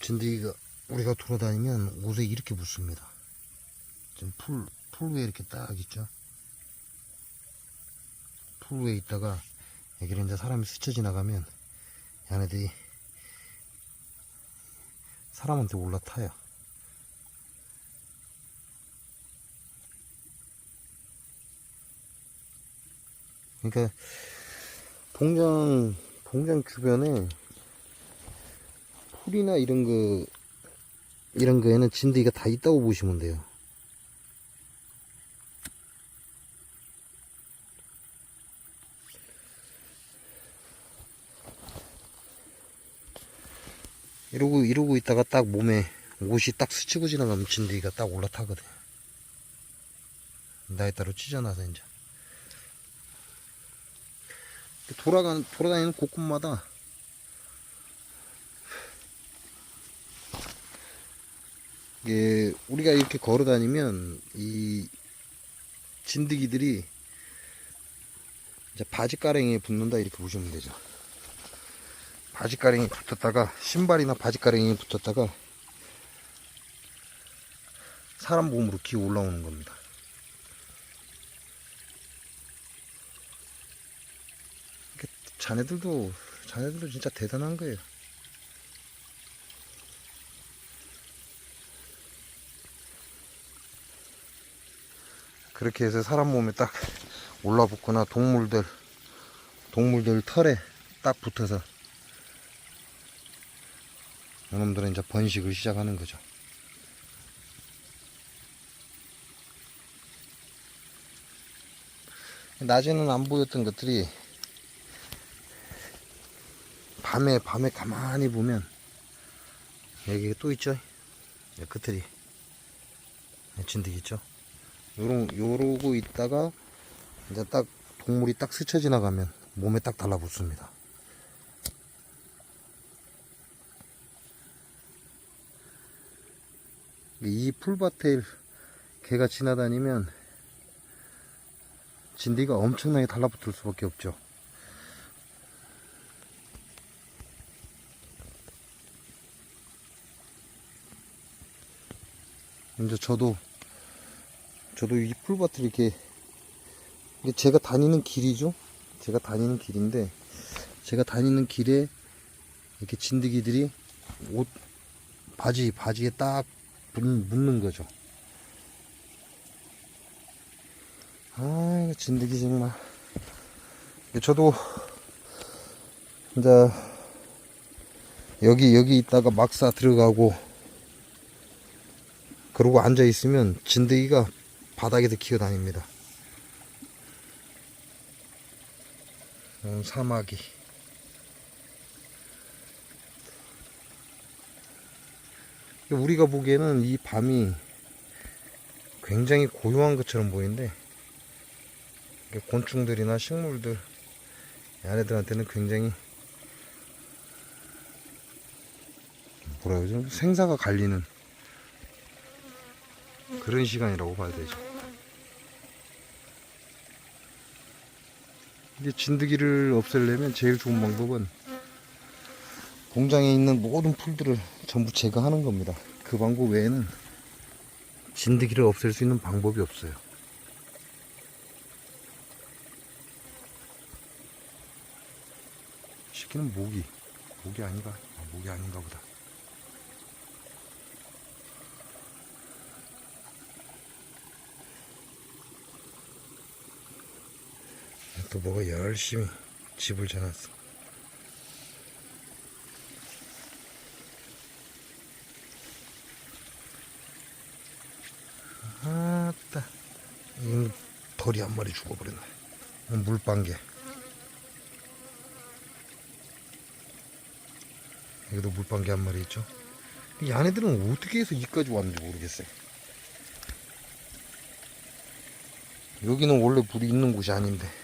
진드기가 우리가 돌아다니면 옷에 이렇게 붙습니다. 지금 풀, 풀 위에 이렇게 딱 있죠. 풀 위에 있다가 여기를 이제 사람이 스쳐 지나가면 얘네들이 사람한테 올라타요. 그러니까 동장 동장 주변에 풀이나 이런 거 이런 거에는 진드기가 다 있다고 보시면 돼요. 이러고 이러고 있다가 딱 몸에 옷이 딱 스치고 지나가면 진드기가 딱 올라타거든. 나에 따라 찢어놔서 이제 돌아가는 돌아다니는 곳곳마다 이게 우리가 이렇게 걸어 다니면 이 진드기들이 이제 바지가랭이에 붙는다 이렇게 보시면 되죠. 바지가랭이 붙었다가 신발이나 바지가랭이 붙었다가 사람 몸으로 기어 올라오는 겁니다. 자네들도 자네들도 진짜 대단한 거예요. 그렇게 해서 사람 몸에 딱 올라붙거나 동물들 동물들 털에 딱 붙어서 이놈들은 이제 번식을 시작하는 거죠. 낮에는 안 보였던 것들이 밤에 밤에 가만히 보면 여기 또 있죠. 이 끝들이 진드기 있죠. 요러, 요러고 있다가 이제 딱 동물이 딱 스쳐 지나가면 몸에 딱 달라붙습니다. 이 풀밭에 개가 지나다니면 진디가 엄청나게 달라붙을 수밖에 없죠. 이제 저도 저도 이 풀밭을 이렇게 이게 제가 다니는 길이죠. 제가 다니는 길인데 제가 다니는 길에 이렇게 진드기들이 옷 바지 바지에 딱 붙- 붙는 거죠. 아, 진드기 정말. 저도 이제 여기 여기 있다가 막사 들어가고 그러고 앉아 있으면 진드기가 바닥에서 기어다닙니다. 어, 사마귀. 우리가 보기에는 이 밤이 굉장히 고요한 것처럼 보이는데 곤충들이나 식물들 얘네들한테는 굉장히 뭐라 그러죠? 생사가 갈리는 그런 시간이라고 봐야 되죠. 이제 진드기를 없애려면 제일 좋은 방법은 공장에 있는 모든 풀들을 전부 제거하는 겁니다. 그 방법 외에는 진드기를 없앨 수 있는 방법이 없어요. 시키는 모기. 모기 아닌가? 아, 모기 아닌가 보다. 또 뭐가 열심히 집을 지났어. 아따. 이 벌이 한 마리 죽어버렸네. 물방개. 여기도 물방개 한 마리 있죠. 이 안에들은 어떻게 해서 이까지 왔는지 모르겠어요. 여기는 원래 불이 있는 곳이 아닌데.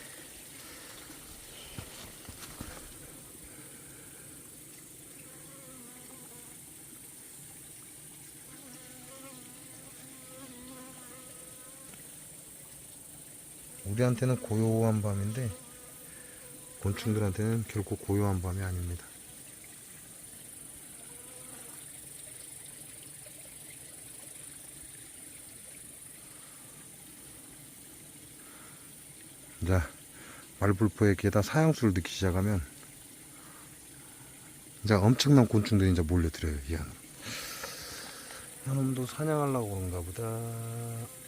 새들한테는 고요한 밤인데 곤충들한테는 결코 고요한 밤이 아닙니다. 자, 말불포에 게다 사형수를 넣기 시작하면 이제 엄청난 곤충들이 이제 몰려들어요, 이 안으로. 이놈도 사냥하려고 그런가 보다.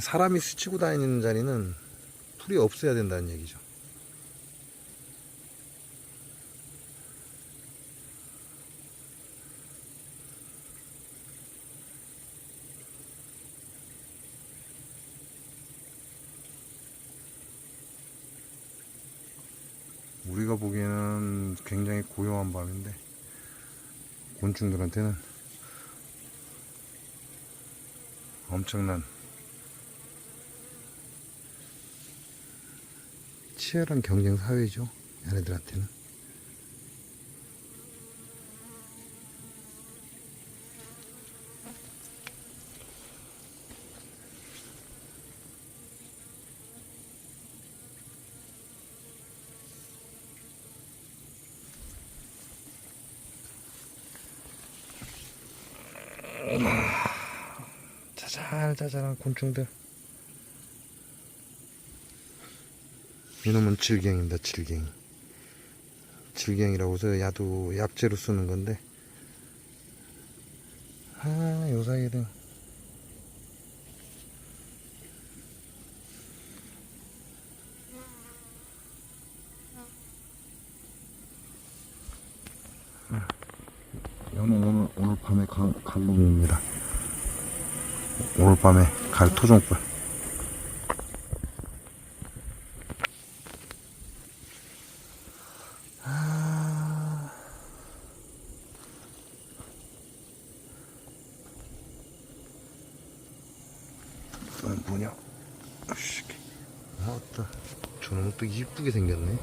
사람이 스치고 다니는 자리는 풀이 없어야 된다는 얘기죠. 우리가 보기에는 굉장히 고요한 밤인데 곤충들한테는 엄청난 치열한 경쟁 사회죠. 얘네들한테는. 자잘자잘한 곤충들. 이놈은 질갱입니다, 질갱이. 질갱이라고 해서 야도 약재로 쓰는 건데, 아, 요 사이에는. 이거는 오늘, 오늘 밤에 갈, 갈놈입니다. 오늘 밤에 갈 토종불. 아... 이건 뭐냐? 아씨, 아따, 저놈 또 이쁘게 생겼네.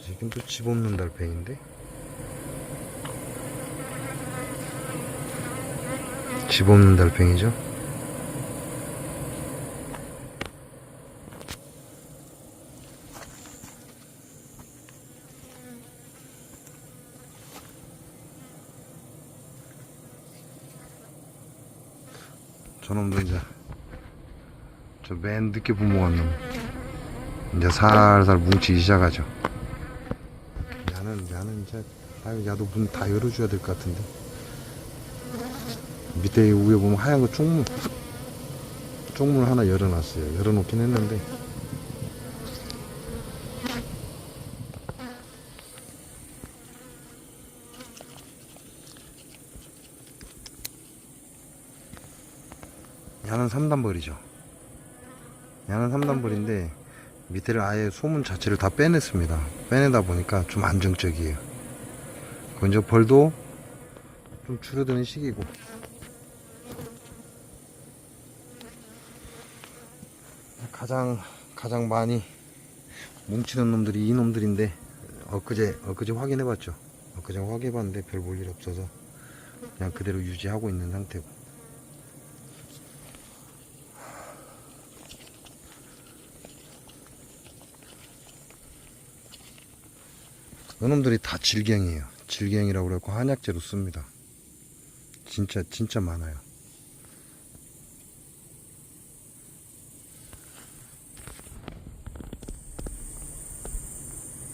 지금 또 집 없는 달팽인데? 집 없는 달팽이죠? 저놈도 이제 저맨 늦게 부모한 놈 이제 살살 뭉치기 시작하죠. 야는 야는 이제 아유 야도 문 다 열어줘야 될 것 같은데 밑에 위에 보면 하얀 거 쪽문 쪽문 하나 열어놨어요. 열어놓긴 했는데 야는 3단벌이죠. 야는 3단벌인데 밑에를 아예 소문 자체를 다 빼냈습니다. 빼내다 보니까 좀 안정적이에요. 먼저 벌도 좀 줄어드는 시기고. 가장, 가장 많이 뭉치는 놈들이 이 놈들인데, 엊그제, 엊그제 확인해 봤죠. 엊그제 확인해 봤는데 별 볼 일 없어서 그냥 그대로 유지하고 있는 상태고. 이놈들이 다 질갱이에요. 질갱이라고 그래갖고 한약재로 씁니다. 진짜 진짜 많아요.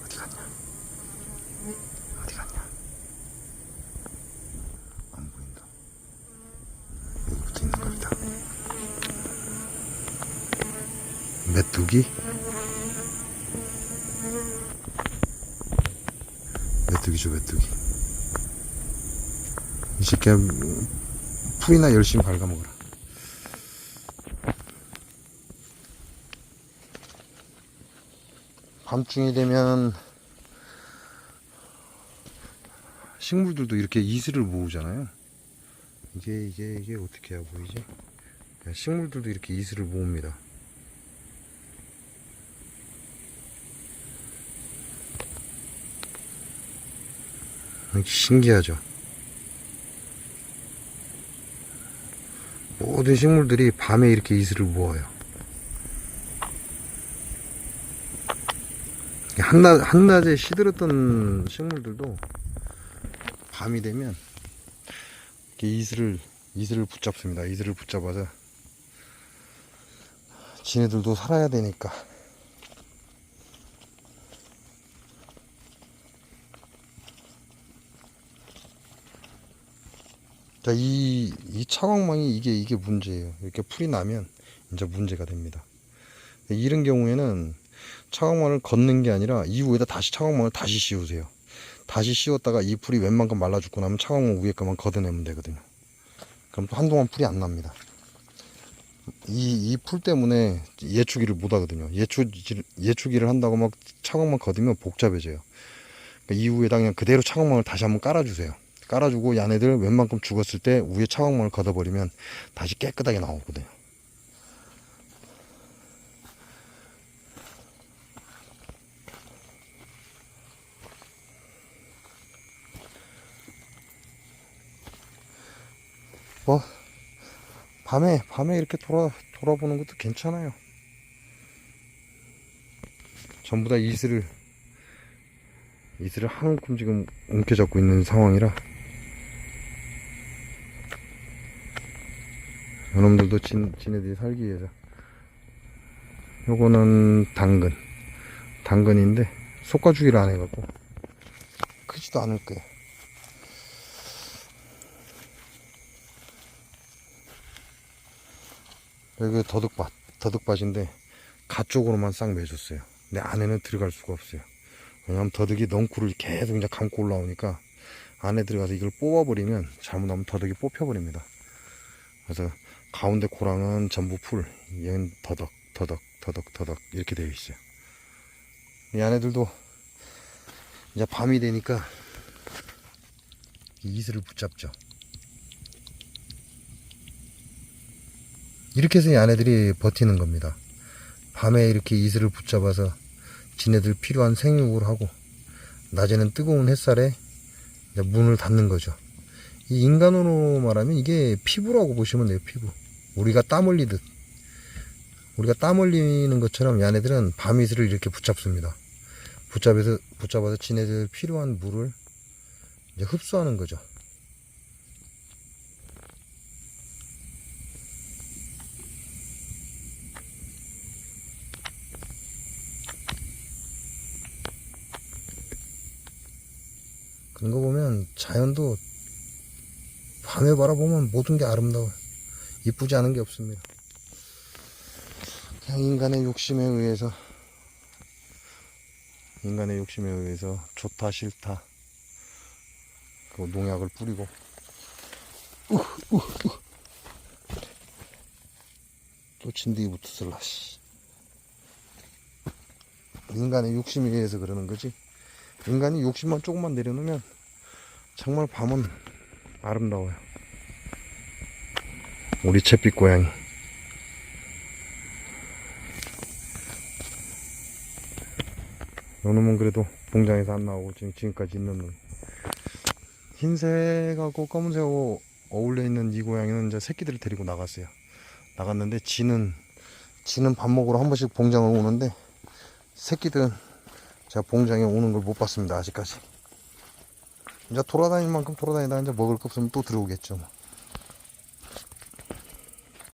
어디 갔냐? 어디 갔냐? 안 보인다. 여기 붙어 있는 겁니다. 메뚜기? 메뚜기죠 메뚜기. 이 새끼야 풀이나 열심히 갉아먹어라. 밤중이 되면 식물들도 이렇게 이슬을 모으잖아요. 이게 이게 이게 어떻게 해야 보이지? 식물들도 이렇게 이슬을 모읍니다 신기하죠. 모든 식물들이 밤에 이렇게 이슬을 모아요. 한낮, 한낮에 시들었던 식물들도 밤이 되면 이슬을, 이슬을 붙잡습니다. 이슬을 붙잡아서 지네들도 살아야 되니까. 자, 이, 이 차광망이 이게, 이게 문제예요. 이렇게 풀이 나면 이제 문제가 됩니다. 이런 경우에는 차광망을 걷는 게 아니라 이후에다 다시 차광망을 다시 씌우세요. 다시 씌웠다가 이 풀이 웬만큼 말라 죽고 나면 차광망 위에 거만 걷어내면 되거든요. 그럼 또 한동안 풀이 안 납니다. 이, 이 풀 때문에 예초기를 못 하거든요. 예초, 예초기를 한다고 막 차광망 걷으면 복잡해져요. 그러니까 이후에다 그냥 그대로 차광망을 다시 한번 깔아주세요. 깔아주고 얘네들 웬만큼 죽었을 때 위에 차광망을 걷어버리면 다시 깨끗하게 나오거든요. 뭐 밤에 밤에 이렇게 돌아 돌아보는 것도 괜찮아요. 전부 다 이슬을 이슬을 한 움큼 지금 움켜잡고 있는 상황이라 여러분들도 진, 지네들이 살기 위해서. 요거는 당근. 당근인데 솎아주기를 안 해갖고 크지도 않을 거예요 여기 더덕밭 더덕밭인데 가쪽으로만 싹 매줬어요. 근데 안에는 들어갈 수가 없어요. 왜냐면 더덕이 넝쿨을 계속 이제 감고 올라오니까 안에 들어가서 이걸 뽑아버리면 잘못하면 더덕이 뽑혀버립니다. 그래서 가운데 고랑은 전부 풀, 얘는 더덕, 더덕, 더덕, 더덕 이렇게 되어 있어요. 이 안에들도 이제 밤이 되니까 이슬을 붙잡죠. 이렇게 해서 이 안에들이 버티는 겁니다. 밤에 이렇게 이슬을 붙잡아서 지네들 필요한 생육을 하고 낮에는 뜨거운 햇살에 문을 닫는 거죠. 이 인간으로 말하면 이게 피부라고 보시면 돼요, 피부. 우리가 땀 흘리듯. 우리가 땀 흘리는 것처럼 얘네들은 밤이슬을 이렇게 붙잡습니다. 붙잡아서, 붙잡아서 지네들 필요한 물을 이제 흡수하는 거죠. 그런 거 보면 자연도 밤에 바라보면 모든 게 아름다워요. 이쁘지 않은 게 없습니다. 그냥 인간의 욕심에 의해서 인간의 욕심에 의해서 좋다 싫다 그 농약을 뿌리고. 또 진드기 붙었을라 씨. 인간의 욕심에 의해서 그러는 거지 인간이 욕심만 조금만 내려놓으면 정말 밤은 아름다워요. 우리 잿빛 고양이. 요놈은 그래도 봉장에서 안 나오고 지금 지금까지 있는 놈. 흰색하고 검은색하고 어울려 있는 이 고양이는 이제 새끼들을 데리고 나갔어요. 나갔는데 지는 지는 밥 먹으러 한 번씩 봉장을 오는데 새끼들은 제가 봉장에 오는 걸 못 봤습니다. 아직까지. 이제 돌아다닐 만큼 돌아다니다 이제 먹을 거 없으면 또 들어오겠죠. 뭐.